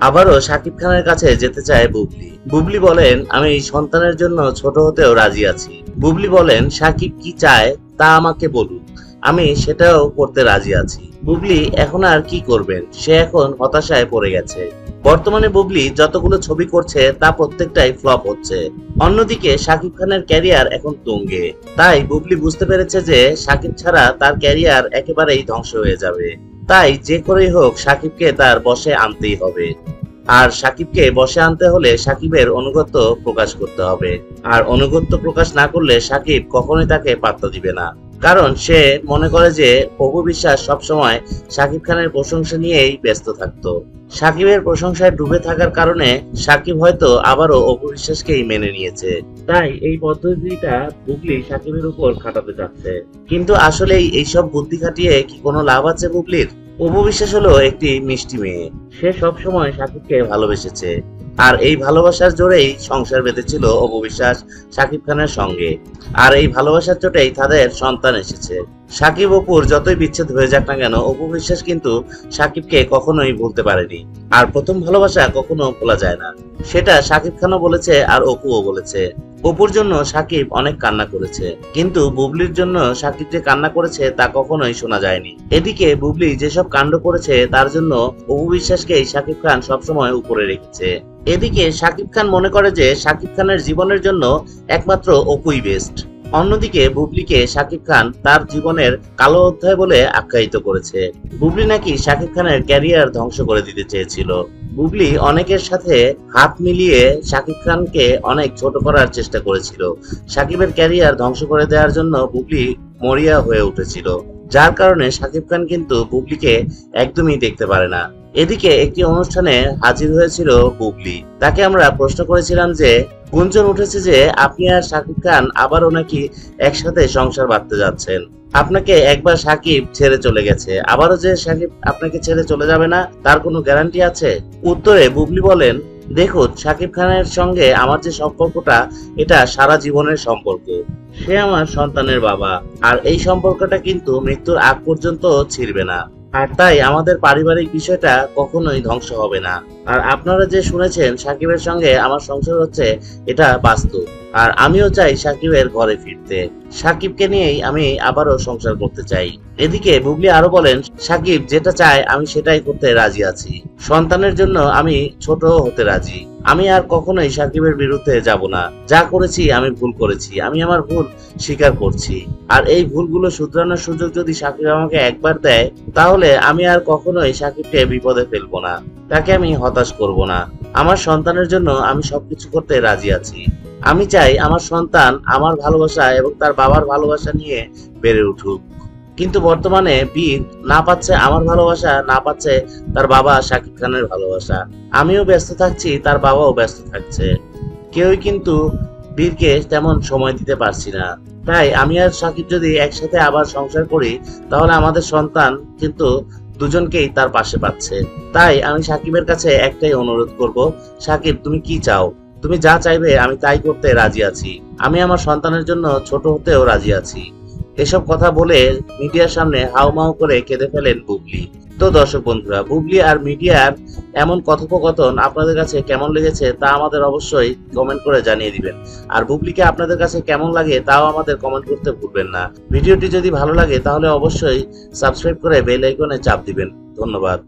আবারও সাকিব খানের কাছে যেতে চায় বুবলি। বুবলি বলেন, আমি সন্তানের জন্য ছোট হতেও রাজি আছি। বুবলি বলেন, সাকিব কি চায় তা আমাকে বলুন। আমি সেটাও করতে রাজি আছি। বুবলি, এখন আর কি করবেন? সে এখন হতাশায় পড়ে গেছে। বর্তমানে বুবলি যতগুলো ছবি করছে, তা প্রত্যেকটাই ফ্লপ হচ্ছে। অন্যদিকে শাকিব খানের ক্যারিয়ার এখন তুঙ্গে। তাই বুবলি বুঝতে পেরেছে যে শাকিব ছাড়া তার ক্যারিয়ার একেবারেই ধ্বংস হয়ে যাবে। তাই যে করেই হোক সাকিবকে তার বসে আনতেই হবে। আর সাকিবকে বসে আনতে হলে সাকিবের অনুগত্য প্রকাশ করতে হবে। আর অনুগত্য প্রকাশ না করলে সাকিব কখনোই তাকে পাত্তা দিবে না। কারণ সে মনে করে যে অপু বিশ্বাস সবসময় সাকিব খানের প্রশংসা নিয়েই ব্যস্ত থাকতো। সাকিবের প্রশংসায় ডুবে থাকার কারণে সাকিব হয়তো আবারও অপু বিশ্বাসকেই মেনে নিয়েছে। তাই এই পদ্ধতিটা বুবলি সাকিবের উপর খাটাতে যাচ্ছে কিন্তু আসলে এইসব বুদ্ধি খাটিয়ে কি কোনো লাভ আছে বুবলির? অপু বিশ্বাস হলো একটি মিষ্টি মেয়ে। সে সব সময় সাকিবকে ভালোবেসেছে। আর এই ভালোবাসার জোরেই সংসার বেঁধেছিল অপু বিশ্বাস সাকিব খানের সঙ্গে। আর এই ভালোবাসার চোটেই তাদের সন্তান এসেছে। সাকিব অপুর যতই বিচ্ছেদ হয়ে যাক না কেন, অপু বিশ্বাস কিন্তু সাকিবকে কখনোই ভুলতে পারেনি। আর প্রথম ভালোবাসা কখনো ভোলা যায় না। সেটা সাকিব খানও বলেছে আর অপুও বলেছে। অপুর জন্য সাকিব অনেক কান্না করেছে। কিন্তু বুবলির জন্য সাকিব যে কান্না করেছে তা কখনোই শোনা যায়নি। এদিকে বুবলি যেসব কাণ্ড করেছে তার জন্য অপু বিশ্বাসকেই সাকিব খান সবসময় উপরে রেখেছে। এদিকে সাকিব খান মনে করে যে সাকিব খানের জীবনের জন্য একমাত্র অপুই বেস্ট। অন্যদিকে বুবলিকে সাকিব খান তার জীবনের কালো অধ্যায় বলে আখ্যায়িত করেছে। বুবলি নাকি সাকিব খানের ক্যারিয়ার ধ্বংস করে দিতে চেয়েছিল। বুবলি অনেকের সাথে হাত মিলিয়ে সাকিব খানকে অনেক ছোট করার চেষ্টা করেছিল। সাকিবের ক্যারিয়ার ধ্বংস করে দেওয়ার জন্য বুবলি মরিয়া হয়ে উঠেছিল। যার কারণে সাকিব খান কিন্তু বুবলিকে একদমই দেখতে পারে না। এদিকে একটি অনুষ্ঠানে হাজির হয়েছিল বুবলি তাকে আমরা প্রশ্ন করেছিলাম যে, গুঞ্জন উঠেছে যে, আপনি আর শাকিব খান আবারও নাকি একসাথে সংসার বাঁধতে যাচ্ছেন। আপনাকে একবার সাকিব ছেড়ে চলে গেছে। আবারও যে সাকিব আপনাকে ছেড়ে চলে যাবে না, তার কোনো গ্যারান্টি আছে? উত্তরে বুবলি বলেন, দেখুন, সাকিব খানের সঙ্গে আমার যে সম্পর্কটা, এটা সারা জীবনের সম্পর্ক। সে আমার সন্তানের বাবা। আর এই সম্পর্কটা কিন্তু মৃত্যুর আগ পর্যন্ত ছিড়বে না। আর তাই আমাদের পারিবারিক বিষয়টা কখনোই ধ্বংস হবে না। আর আপনারা যে শুনেছেন সাকিবের সঙ্গে আমার সংসার হচ্ছে, এটা বাস্তব। আর আমিও চাই সাকিবের ঘরে ফিরতে। সাকিবকে নিয়েই আমি আবারও সংসার করতে চাই। এদিকে বুবলি আরও বলেন, সাকিব যেটা চায় আমি সেটাই করতে রাজি আছি। সন্তানের জন্য আমি ছোট হতে রাজি। আমি আর কখনোই সাকিবের বিরুদ্ধে যাব না। যা করেছি, আমি ভুল করেছি। আমি আমার ভুল স্বীকার করছি। আর এই ভুলগুলো শুধরানোর সুযোগ যদি সাকিব আমাকে একবার দেয়, তাহলে আমি আর কখনোই সাকিবকে বিপদে ফেলব না। তাকে আমি হতাশ করব না। আমার সন্তানের জন্য আমি সবকিছু করতে রাজি আছি। আমি চাই আমার সন্তান আমার ভালোবাসা এবং তার বাবার ভালোবাসা নিয়ে বেড়ে উঠুক। কিন্তু বর্তমানে বীর না পাচ্ছে আমার ভালোবাসা, না পাচ্ছে তার বাবা শাকিব খানের ভালোবাসা। আমিও ব্যস্ত থাকছি, তার বাবাও ব্যস্ত থাকছে। কেউই কিন্তু বীরকে তেমন সময় দিতে পারছি না। তাই আমি আর সাকিব যদি একসাথে আবার সংসার করি, তাহলে আমাদের সন্তান কিন্তু দুজনকেই তার পাশে পাচ্ছে। তাই আমি সাকিবের কাছে একটাই অনুরোধ করব সাকিব তুমি কি চাও? তুমি যা চাইবে আমি তাই করতে রাজি আছি। আমি আমার সন্তানের জন্য ছোট হতেও রাজি আছি। এসব কথা বলে মিডিয়ার সামনে হাউমাউ করে কেঁদে ফেলেন বুবলি। তো দর্শক বন্ধুরা, বুবলি আর মিডিয়ার এমন কথোপকথন আপনাদের কাছে কেমন লেগেছে তা আমাদের অবশ্যই কমেন্ট করে জানিয়ে দিবেন। আর বুবলিকে আপনাদের কাছে কেমন লাগে তাও আমাদের কমেন্ট করতে ভুলবেন না। ভিডিওটি যদি ভালো লাগে তাহলে অবশ্যই সাবস্ক্রাইব করে বেল আইকনে চাপ দিবেন। ধন্যবাদ।